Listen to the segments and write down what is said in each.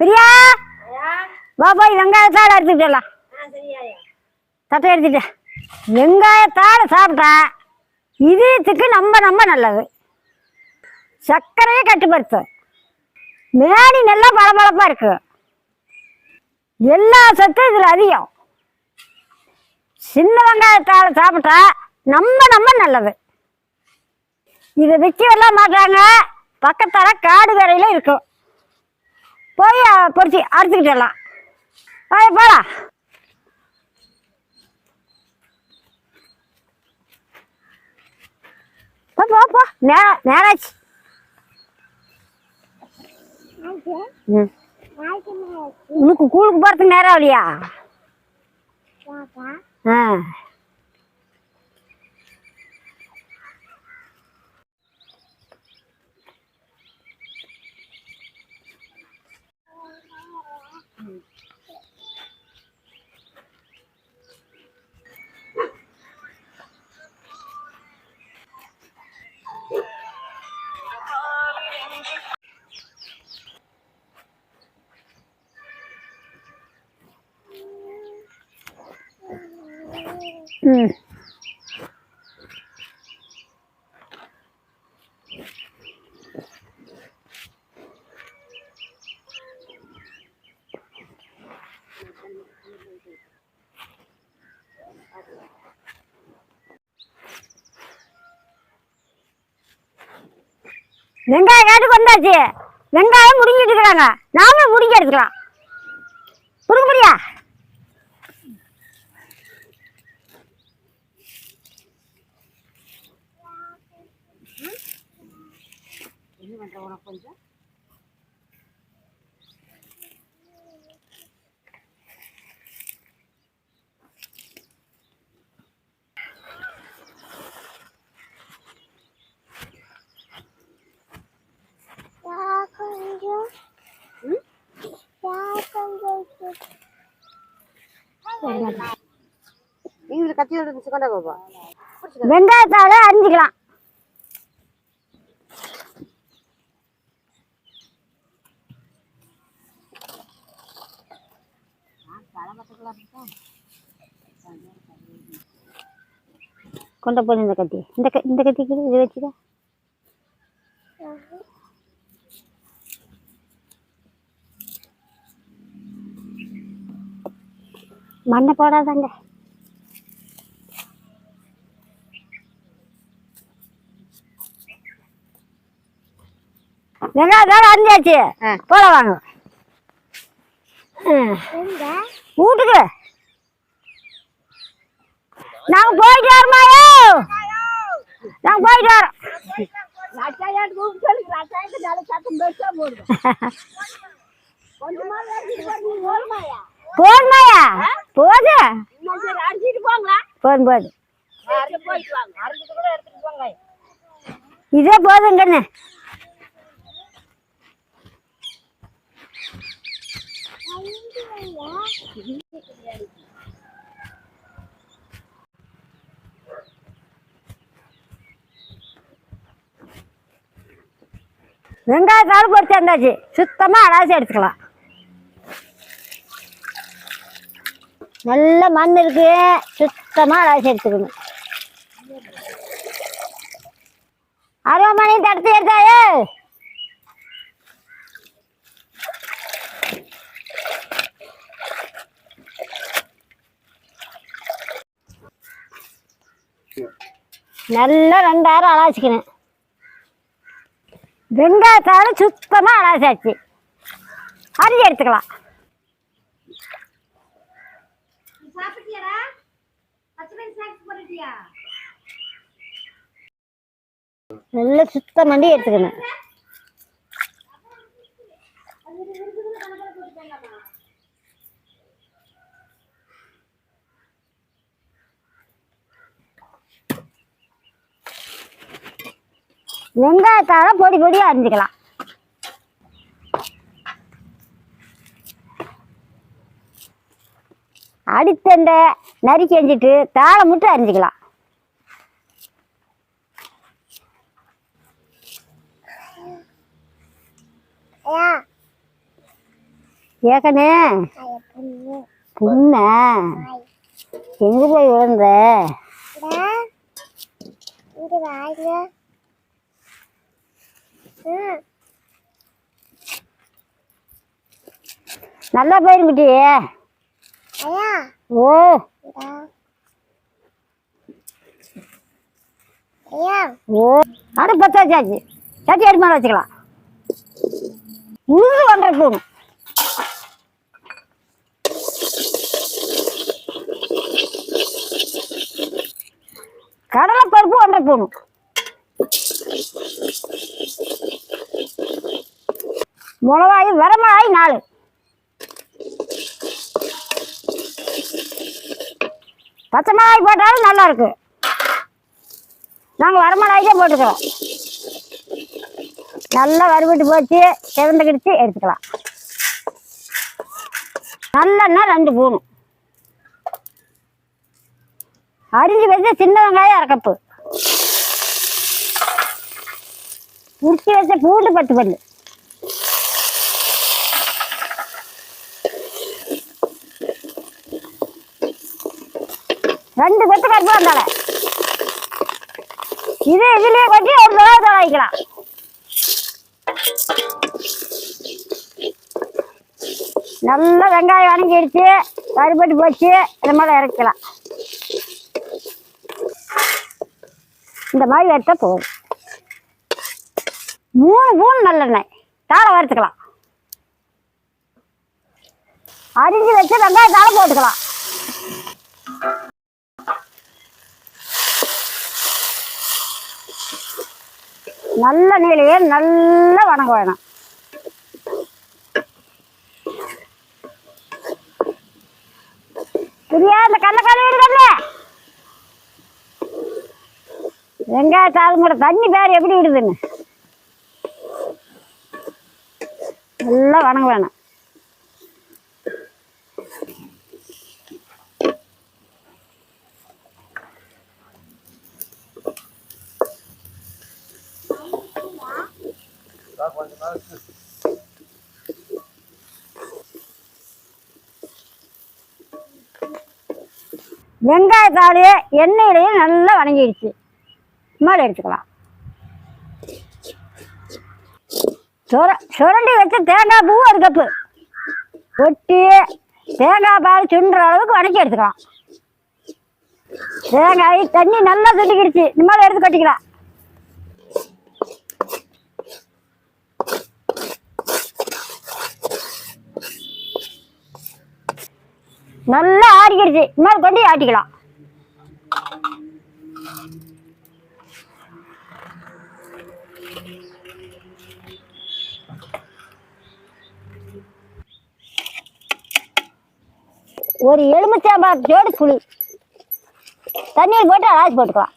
பிரியா? வா போய் வெங்காயத்தாள் எடுத்துக்கிட்டலாம் தட்டை எடுத்துட்டு வெங்காயத்தாள் சாப்பிட்டா இதயத்துக்கு நம்ம நம்ம நல்லது. சர்க்கரையை கட்டுப்படுத்தும். மேனி நல்லா பளபளப்பா இருக்கு. எல்லா சத்தும் இதில் அதிகம். சின்ன வெங்காயத்தாள் சாப்பிட்டா நம்ம நம்ம நல்லது. இதை விற்கவெல்லாம் மாட்டாங்க பக்கத்தால் காடு கரையில் இருக்கும். போய் அஹ், பொரிச்சு அறுத்துக்கிட்டலாம் போய் போ போ நேராச்சு. உனக்கு கூழுக்கு போகிறதுக்கு நேரம் இல்லையா ஆ ம் வெங்காயம் காட்டுக்கு வந்தாச்சு. வெங்காயம் முடிஞ்சிட்டு இருக்கிறாங்க நாமளும் முடிங்க எடுத்துக்கலாம். எடுத்து கொண்டா பாப்பா வெங்காயத்தால அரிஞ்சிக்கலாம். கொண்ட போடு இந்த கத்தி. இந்த க இந்த கத்திக்கு இது வச்சுக்க. மண்ணை போடாதாங்க. வெங்காயத்தால அரிஞ்சாச்சு ஆ. போல வாங்க. வீட்டுக்கு நாங்க போயிட்டு வரோமாயோ நாங்க போயிட்டு வரோம் போதுமாயா போது போதும். போதும் இதே போதுங்கண்ணு வெங்காயத்தாலும் பொறிச்சு வந்தாச்சு சுத்தமாக அலாசி எடுத்துக்கலாம் நல்ல மண் இருக்கு. சுத்தமாக அலாசி எடுத்துக்கணும் அரை தடுத்து எடுத்தாயே நல்லா ரெண்டாயிரம் அலாசிக்கணும் வெங்காயத்தால சுத்தமாக அலாசாச்சு. அரிஞ்சு எடுத்துக்கலாம். நல்லா சுத்தம் பண்ணி எடுத்துக்கணும். வெங்காயத்தால பொடி பொடியாக அரிஞ்சிக்கலாம். அடித்தண்டை நறுக்கி அரிஞ்சிட்டு தாளை மட்டும் அரிஞ்சிக்கலாம். ஏக்கனே புண்ண. எங்க போய் விழுந்த? நல்லா போயிருக்குட்டி ஓ. ஓ. அடு பத்தாச்சாச்சு சட்டி அடி மேலே வச்சுக்கலாம்? உழுது ஒன்றரை ஸ்பூன் கடலை பருப்பு ஒன்றரை ஸ்பூன் மிளகாய் வரமிளகாய் நாலு. பச்சை மிளகாய் போட்டாலும் நல்லா இருக்கு. நாங்கள் வரமிளகாய்க்கே போட்டுக்கிறோம். நல்லா வறுபட்டு போச்சு சிவந்துக்கிடுச்சு எடுத்துக்கலாம். நல்லெண்ணெய் ரெண்டு பூணும் அரிஞ்சு வச்ச சின்ன வெங்காயம் அரைக்கப்பு கப்பு. உரிச்சு வச்ச பூண்டு பத்து பல்லு. ரெண்டு கொத்து கருப்பு வந்தால. இது இதுலயே கொட்டி ஒரு தடவை தலை நல்லா வெங்காயம் வணங்கிடுச்சு கருப்பட்டு போச்சு இந்த மாதிரி இறக்கலாம். இந்த மாதிரி எடுத்தா போதும். மூணு மூணு நல்லெண்ணெய். தாளை வறுத்துக்கலாம். அரிஞ்சு வச்சு வெங்காயம் தாழை போட்டுக்கலாம். நல்ல நீலையே நல்லா வணங்க வேணும். பிரியா இந்த கண்ணை கழுவிடு கண்ணு வெங்காயத்தாலும் கூட தண்ணி பேர் எப்படி விடுதுன்னு. நல்லா வணங்க வேணும். வெங்காயத்தாலே எண்ணெயிலையும் நல்லா வணங்கிடுச்சு. மேலே எடுத்துக்கலாம். சுர சுரண்டி வச்ச தேங்காய் பூ ஒரு கப்பு. ஒட்டி தேங்காய் பால் சுண்டுற அளவுக்கு வணக்கி எடுத்துக்கலாம். தேங்காய் தண்ணி நல்லா சுண்டிக்கிடுச்சு. இந்த மாதிரி எடுத்து கட்டிக்கலாம். நல்லா ஆடிக்கிடுச்சு. இன்னொரு கொண்டு ஆட்டிக்கலாம். ஒரு எலுமிச்சாம்பழத்தோடு புளி. தண்ணியில் போட்டு அலாசி போட்டுக்கலாம்.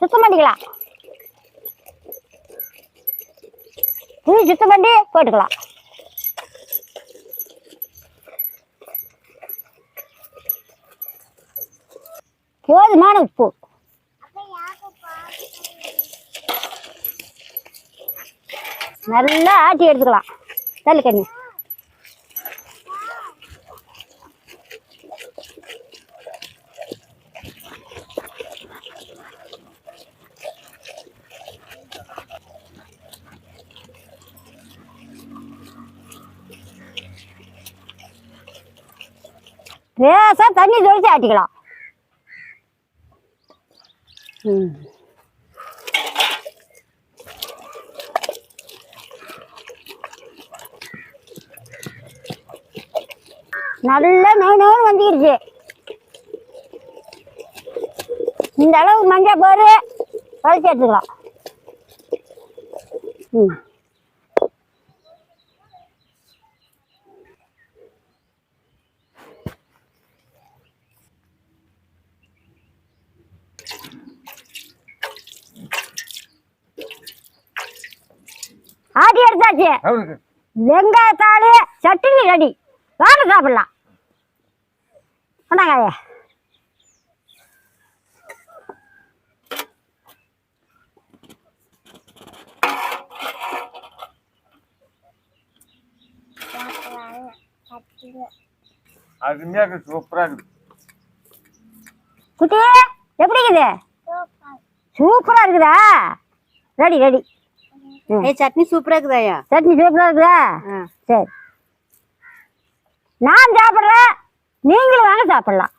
சுத்தம் பண்ணிக்கலாம். புளி சுத்தம் பண்ணி போட்டுக்கலாம். போதுமான உப்பு. நல்லா ஆட்டி எடுத்துக்கலாம். தள்ளு கண்ணு. லேசா தண்ணி தொழிச்சு ஆட்டிக்கலாம். நல்ல நோய் நோய் இந்த அளவு மஞ்சள் போடு வலிச்சு எடுத்துக்கலாம். ம். ஆட்டி எடுத்தாச்சு. வெங்காயத்தாளு சட்னி ரெடி. வாங்க சாப்பிடலாம். அருமையாக இருக்குது சூப்பராக இருக்குது குட்டி எப்படி இருக்குது? சூப்பர் சூப்பராக இருக்குதா? Ready ready. ஏ சட்னி சூப்பரா இருக்குதாயா சட்னி சூப்பராக இருக்குதா. சரி நான் சாப்பிட்றேன் நீங்களும் வாங்க சாப்பிடலாம்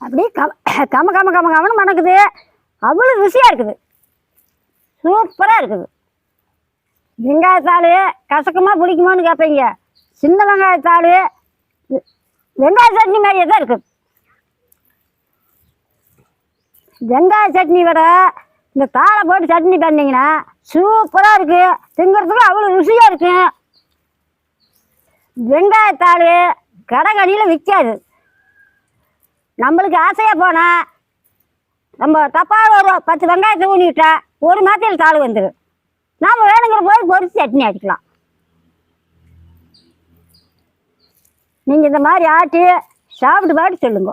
அப்படியே கம கம கம கம கமன்னு மணக்குது அவ்வளோ ருசியாக இருக்குது சூப்பராக இருக்குது வெங்காயத்தாள் கசக்கமாக பிடிக்குமான்னு கேட்பீங்க சின்ன வெங்காயத்தாள் வெங்காய சட்னி மாதிரியே தான் இருக்குது வெங்காய சட்னி விட இந்த தாளை போட்டு சட்னி பண்ணிங்கன்னா சூப்பராக இருக்குது திங்கிறதுக்கு அவ்வளோ ருசியாக இருக்கும் வெங்காயத்தாள் கடைக்கடியில் விற்காது நம்மளுக்கு ஆசையாக போனால் நம்ம தப்பாக ஒரு பத்து வெங்காயத்தை ஊனிவிட்டா ஒரு மாதத்தில் தாள் வந்துடும் நாம் வேணுங்கிற போது பொரிச்சு சட்னி அடிக்கலாம். நீங்கள் இந்த மாதிரி ஆட்டி சாப்பிட்டு பாட்டு சொல்லுங்க.